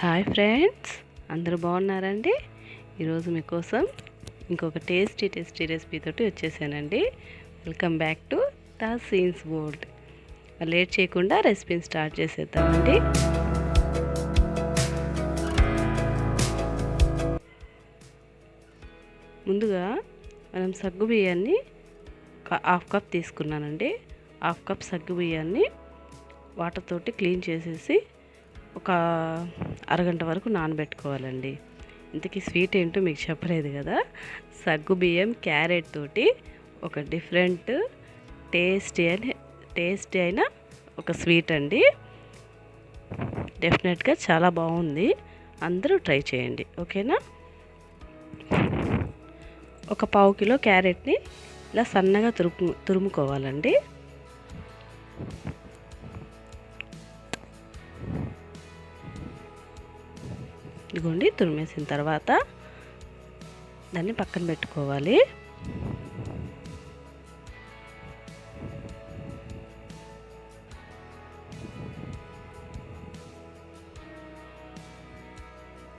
Hi friends అందరూ బాగున్నారండి? ఈరోజు మీకోసం ఇంకొక టేస్టీ టేస్టీ రెసిపీతోటి వచ్చేసానండి. Welcome back to the scenes world late చేయకుండా రెసిపీని స్టార్ట్ చేసేద్దామండి. ముందుగా మనం సగ్గు బియ్యాన్ని హాఫ్ కప్ తీసుకున్నానండి. హాఫ్ కప్ సగ్గు బియ్యాన్ని వాటర్తోటి క్లీన్ చేసేసి ఒక అరగంట వరకు నానబెట్టుకోవాలండి. ఇంతకీ స్వీట్ ఏంటో మీకు చెప్పలేదు కదా? సగ్గు బియ్యం క్యారెట్ తోటి ఒక డిఫరెంట్ టేస్టీ అని టేస్టీ అయిన ఒక స్వీట్ అండి. డెఫినెట్గా చాలా బాగుంది. అందరూ ట్రై చేయండి. ఓకేనా? ఒక పావు కిలో క్యారెట్ని ఇలా సన్నగా తురుము తురుముకోవాలండి. ఇదిగోండి తురిమేసిన తర్వాత దాన్ని పక్కన పెట్టుకోవాలి.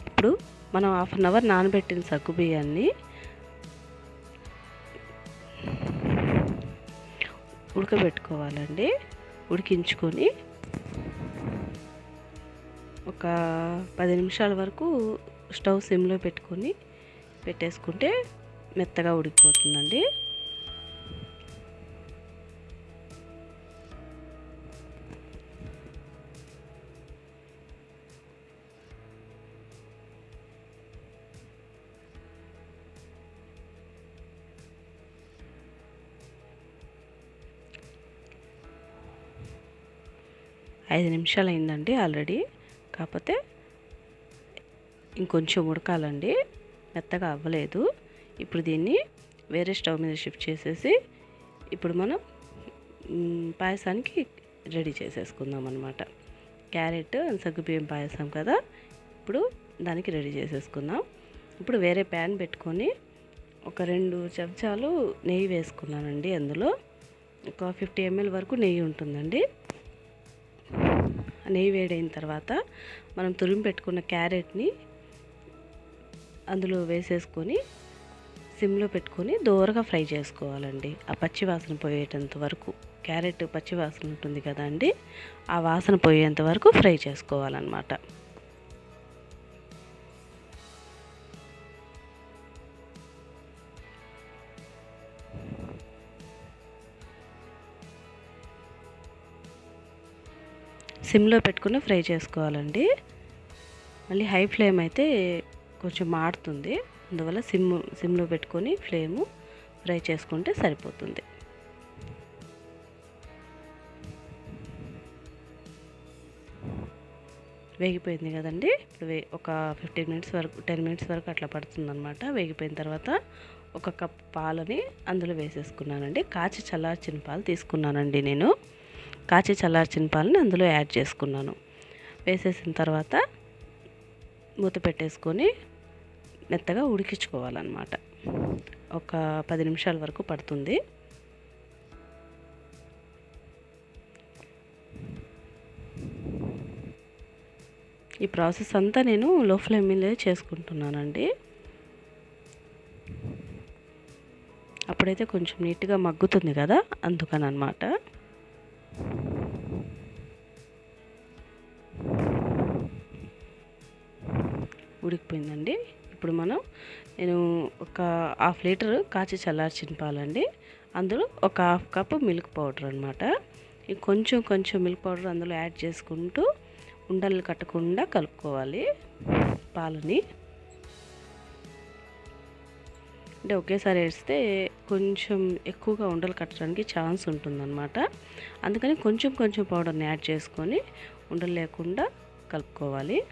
ఇప్పుడు మనం హాఫ్ అన్ అవర్ నానబెట్టిన సగ్గు బియ్యాన్ని ఉడకబెట్టుకోవాలండి. ఉడికించుకొని ఒక పది నిమిషాల వరకు స్టవ్ సిమ్లో పెట్టుకొని పెట్టేసుకుంటే మెత్తగా ఉడికిపోతుందండి. ఐదు నిమిషాలు అయిందండి ఆల్రెడీ. కాకపోతే ఇంకొంచెం ఉడకాలండి. మెత్తగా అవ్వలేదు. ఇప్పుడు దీన్ని వేరే స్టవ్ మీద షిఫ్ట్ చేసేసి ఇప్పుడు మనం పాయసానికి రెడీ చేసేసుకుందాం అనమాట క్యారెట్ సగ్గుబియ్యం పాయసం కదా? ఇప్పుడు దానికి రెడీ చేసేసుకుందాం. ఇప్పుడు వేరే ప్యాన్ పెట్టుకొని ఒక రెండు చెంచాలు నెయ్యి వేసుకున్నానండి అందులో. ఒక ఫిఫ్టీ ఎంఎల్ వరకు నెయ్యి ఉంటుందండి. నెయ్యి వేడైన తర్వాత మనం తురిమి పెట్టుకున్న క్యారెట్ని అందులో వేసేసుకొని సిమ్లో పెట్టుకొని దూరగా ఫ్రై చేసుకోవాలండి. ఆ పచ్చి వాసన పోయేటంత వరకు. క్యారెట్ పచ్చి వాసన ఉంటుంది కదండి ఆ వాసన పోయేంత వరకు ఫ్రై చేసుకోవాలన్నమాట. సిమ్లో పెట్టుకుని ఫ్రై చేసుకోవాలండి. మళ్ళీ హై ఫ్లేమ్ అయితే కొంచెం మాడుతుంది అందువల్ల సిమ్ సిమ్లో పెట్టుకొని ఫ్లేము ఫ్రై చేసుకుంటే సరిపోతుంది. వేగిపోయింది కదండి. ఇప్పుడు వే ఒక ఫిఫ్టీన్ మినిట్స్ వరకు టెన్ మినిట్స్ వరకు అట్లా పడుతుందనమాట వేగిపోయిన తర్వాత ఒక కప్ పాలని అందులో వేసేసుకున్నానండి. కాచి చల్లార్చిన పాలు తీసుకున్నానండి నేను. కాచి చల్లార్చిన పాలని అందులో యాడ్ చేసుకున్నాను. వేసేసిన తర్వాత మూత పెట్టేసుకొని మెత్తగా ఉడికించుకోవాలన్నమాట. ఒక పది నిమిషాల వరకు పడుతుంది. ఈ ప్రాసెస్ అంతా నేను లో ఫ్లేమ్ మీద చేసుకుంటున్నానండి. అప్పుడైతే కొంచెం నీట్గా మగ్గుతుంది కదా అందుకని అనమాట ఉడికిపోయిందండి. ఇప్పుడు మనం నేను ఒక హాఫ్ లీటర్ కాచి చల్లార్చిన పాలండి. అందులో ఒక హాఫ్ కప్ మిల్క్ పౌడర్ అనమాట కొంచెం కొంచెం మిల్క్ పౌడర్ అందులో యాడ్ చేసుకుంటూ ఉండలు కట్టకుండా కలుపుకోవాలి పాలని. అంటే ఒకేసారి వేస్తే కొంచెం ఎక్కువగా ఉండలు కట్టడానికి ఛాన్స్ ఉంటుందన్నమాట. అందుకని కొంచెం కొంచెం పౌడర్ని యాడ్ చేసుకొని ఉండలు లేకుండా కలుపుకోవాలి.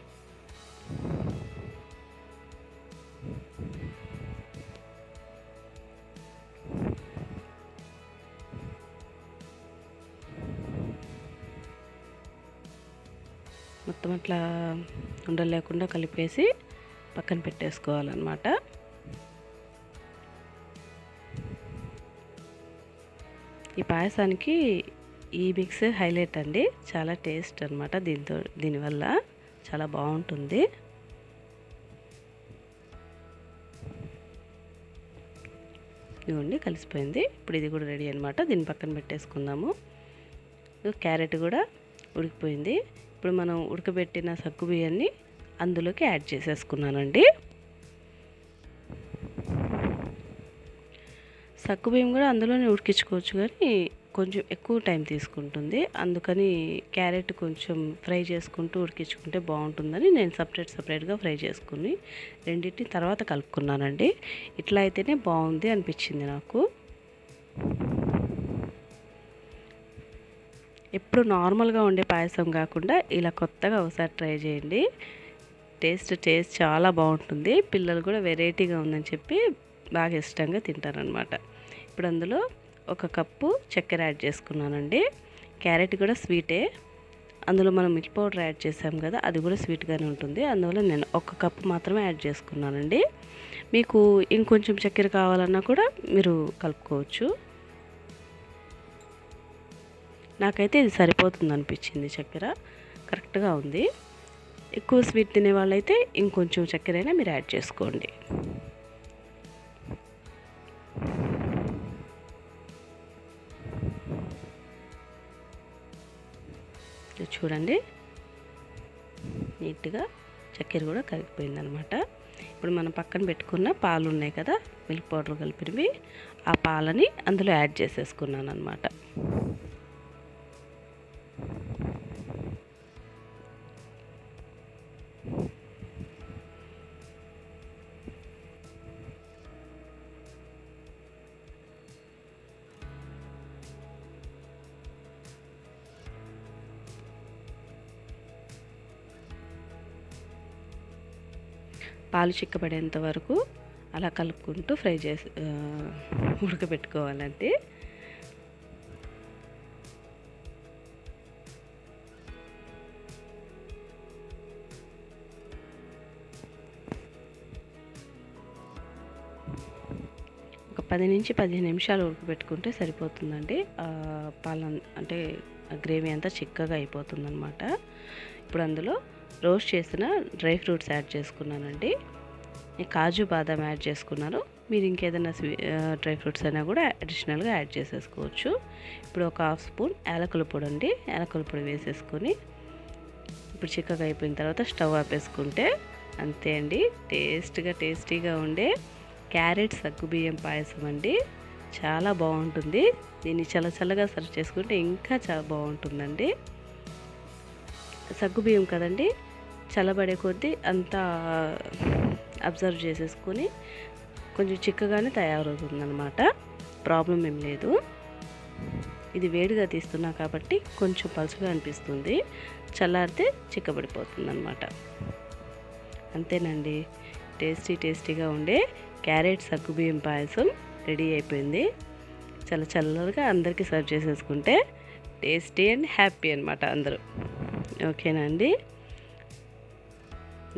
మొత్తం అట్లా ఉండలేకుండా కలిపేసి పక్కన పెట్టేసుకోవాలన్నమాట. ఈ పాయసానికి ఈ మిక్స్ హైలైట్ అండి. చాలా టేస్ట్ అనమాట దీంతో దీనివల్ల. చాలా బాగుంటుంది. ఇదిగోండి కలిసిపోయింది. ఇప్పుడు ఇది కూడా రెడీ అనమాట దీన్ని పక్కన పెట్టేసుకుందాము. క్యారెట్ కూడా ఉడికిపోయింది. ఇప్పుడు మనం ఉడకబెట్టిన సగ్గు బియ్యాన్ని అందులోకి యాడ్ చేసేసుకున్నానండి. సగ్గు బియ్యం కూడా అందులోనే ఉడికించుకోవచ్చు కానీ కొంచెం ఎక్కువ టైం తీసుకుంటుంది. అందుకని క్యారెట్ కొంచెం ఫ్రై చేసుకుంటూ ఉడికించుకుంటే బాగుంటుందని నేను సపరేట్ సపరేట్గా ఫ్రై చేసుకుని రెండింటిని తర్వాత కలుపుకున్నానండి. ఇట్లా అయితేనే బాగుంది అనిపించింది నాకు. ఎప్పుడు నార్మల్గా ఉండే పాయసం కాకుండా ఇలా కొత్తగా ఒకసారి ట్రై చేయండి. టేస్ట్ టేస్ట్ చాలా బాగుంటుంది. పిల్లలు కూడా వెరైటీగా ఉందని చెప్పి బాగా ఇష్టంగా తింటారనమాట ఇప్పుడు అందులో ఒక కప్పు చక్కెర యాడ్ చేసుకున్నానండి. క్యారెట్ కూడా స్వీటే. అందులో మనం మిల్క్ పౌడర్ యాడ్ చేసాం కదా అది కూడా స్వీట్గానే ఉంటుంది. అందువల్ల నేను ఒక కప్పు మాత్రమే యాడ్ చేసుకున్నానండి. మీకు ఇంకొంచెం చక్కెర కావాలన్నా కూడా మీరు కలుపుకోవచ్చు. నాకైతే ఇది సరిపోతుంది అనిపించింది చక్కెర. కరెక్ట్గా ఉంది. ఎక్కువ స్వీట్ తినే వాళ్ళైతే ఇంకొంచెం చక్కెర అయినా మీరు యాడ్ చేసుకోండి. చూడండి. నీట్గా చక్కెర కూడా కరిగిపోయింది అనమాట ఇప్పుడు మనం పక్కన పెట్టుకున్న పాలు ఉన్నాయి కదా మిల్క్ పౌడర్ కలిపినవి ఆ పాలని అందులో యాడ్ చేసేసుకున్నాను అనమాట పాలు చిక్కబడేంత వరకు అలా కలుపుకుంటూ ఫ్రై చేసి ఉడకబెట్టుకోవాలండి. ఒక పది నుంచి పదిహేను నిమిషాలు ఉడకబెట్టుకుంటే సరిపోతుందండి. పాల అంటే గ్రేవీ అంతా చిక్కగా అయిపోతుందన్నమాట. ఇప్పుడు అందులో రోస్ట్ చేసిన డ్రై ఫ్రూట్స్ యాడ్ చేసుకున్నానండి. కాజు బాదం యాడ్ చేసుకున్నాను. మీరు ఇంకేదైనా స్వీ డ్రై ఫ్రూట్స్ అయినా కూడా అడిషనల్గా యాడ్ చేసేసుకోవచ్చు. ఇప్పుడు ఒక హాఫ్ స్పూన్ యాలకుల పొడి అండి యాలకుల పొడి వేసేసుకొని ఇప్పుడు చిక్కగా అయిపోయిన తర్వాత స్టవ్ ఆపేసుకుంటే అంతే అండి. టేస్ట్గా టేస్టీగా ఉండే క్యారెట్ సగ్గుబియ్యం పాయసం అండి. చాలా బాగుంటుంది. దీన్ని చల్ల చల్లగా సర్వ్ చేసుకుంటే ఇంకా చాలా బాగుంటుందండి. సగ్గుబియ్యం కదండి చల్లబడే కొద్దీ అంతా అబ్జర్వ్ చేసేసుకొని కొంచెం చిక్కగానే తయారవుతుంది అనమాట ప్రాబ్లం ఏం లేదు. ఇది వేడిగా తీస్తున్నా కాబట్టి కొంచెం పలుచగా అనిపిస్తుంది. చల్లారితే చిక్కబడిపోతుంది అనమాట అంతేనండి. టేస్టీ టేస్టీగా ఉండే క్యారెట్ సగ్గుబియ్యం పాయసం రెడీ అయిపోయింది. చాలా చల్లగా అందరికీ సర్వ్ చేసేసుకుంటే టేస్టీ అండ్ హ్యాపీ అనమాట అందరూ. ఓకేనా అండి?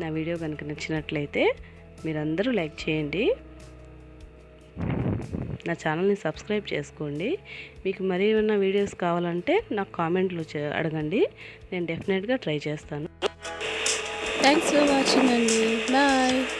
నా వీడియో కనుక నచ్చినట్లయితే మీరందరూ లైక్ చేయండి. నా ఛానల్ని సబ్స్క్రైబ్ చేసుకోండి. మీకు మరి ఏమైనా వీడియోస్ కావాలంటే నాకు కామెంట్లు అడగండి. నేను డెఫినెట్గా ట్రై చేస్తాను. థ్యాంక్స్ ఫర్ వాచింగ్ అండి. బాయ్